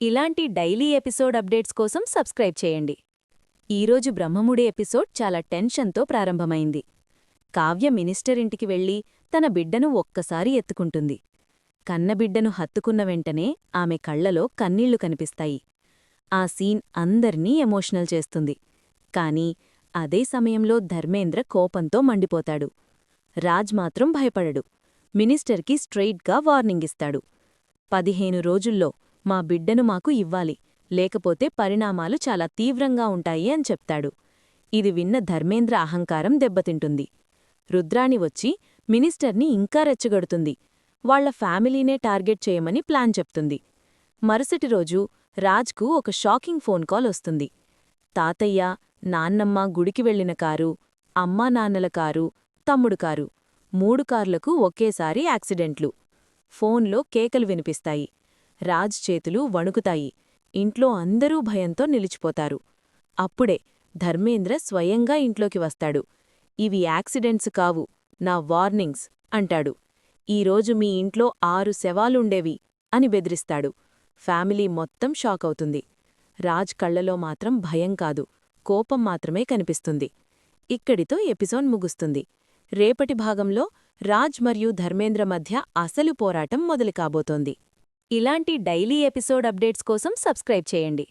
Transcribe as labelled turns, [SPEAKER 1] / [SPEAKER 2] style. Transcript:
[SPEAKER 1] ఇలాంటి daily episode updates కోసం subscribe చేయండి. ఈరోజు బ్రహ్మముడి ఎపిసోడ్ చాలా టెన్షన్తో ప్రారంభమైంది. కావ్య మినిస్టర్ ఇంటికి వెళ్ళి తన బిడ్డను ఒక్కసారి ఎత్తుకుంటుంది. కన్నబిడ్డను హత్తుకున్న వెంటనే ఆమె కళ్ళలో కన్నీళ్ళు కనిపిస్తాయి. ఆ సీన్ అందర్నీ ఎమోషనల్ చేస్తుంది. కాని అదే సమయంలో ధర్మేంద్ర కోపంతో మండిపోతాడు. రాజ్ మాత్రం భయపడడు. మినిస్టర్కి స్ట్రెయిట్గా వార్నింగ్ ఇస్తాడు. పదిహేను రోజుల్లో మా బిడ్డను మాకు ఇవ్వాలి. లేకపోతే పరిణామాలు చాలా తీవ్రంగా ఉంటాయి అని చెప్తాడు. ఇది విన్న ధర్మేంద్ర అహంకారం దెబ్బతింటుంది. రుద్రాణి వచ్చి మినిస్టర్ని ఇంకా రెచ్చగొడుతుంది. వాళ్ళ ఫ్యామిలీనే టార్గెట్ చేయమని ప్లాన్ చెప్తుంది. మరుసటి రోజు రాజ్కు ఒక షాకింగ్ ఫోన్ కాల్ వస్తుంది. తాతయ్య నాన్నమ్మ గుడికి వెళ్ళిన కారు అమ్మా నాన్నల కారు తమ్ముడు కారు. మూడు కార్లకు ఒకేసారి యాక్సిడెంట్లు. ఫోన్లో కేకలు వినిపిస్తాయి. రాజ్ చేతులు వణుకుతాయి. ఇంట్లో అందరూ భయంతో నిలిచిపోతారు. అప్పుడే ధర్మేంద్ర స్వయంగా ఇంట్లోకి వస్తాడు. ఇవి యాక్సిడెంట్స్ కావు నా వార్నింగ్స్ అంటాడు. ఈరోజు మీ ఇంట్లో ఆరు శవాలుండేవి అని బెదిరిస్తాడు. ఫ్యామిలీ మొత్తం షాక్ అవుతుంది. రాజ్ కళ్ళలో మాత్రం భయం కాదు కోపం మాత్రమే కనిపిస్తుంది. ఇక్కడితో ఎపిసోడ్ ముగుస్తుంది. రేపటి భాగంలో రాజ్ మరియు ధర్మేంద్ర మధ్య అసలు పోరాటం మొదలు కాబోతోంది ఇలాంటి డైలీ ఎపిసోడ్ అప్డేట్స్ కోసం సబ్స్క్రైబ్ చేయండి.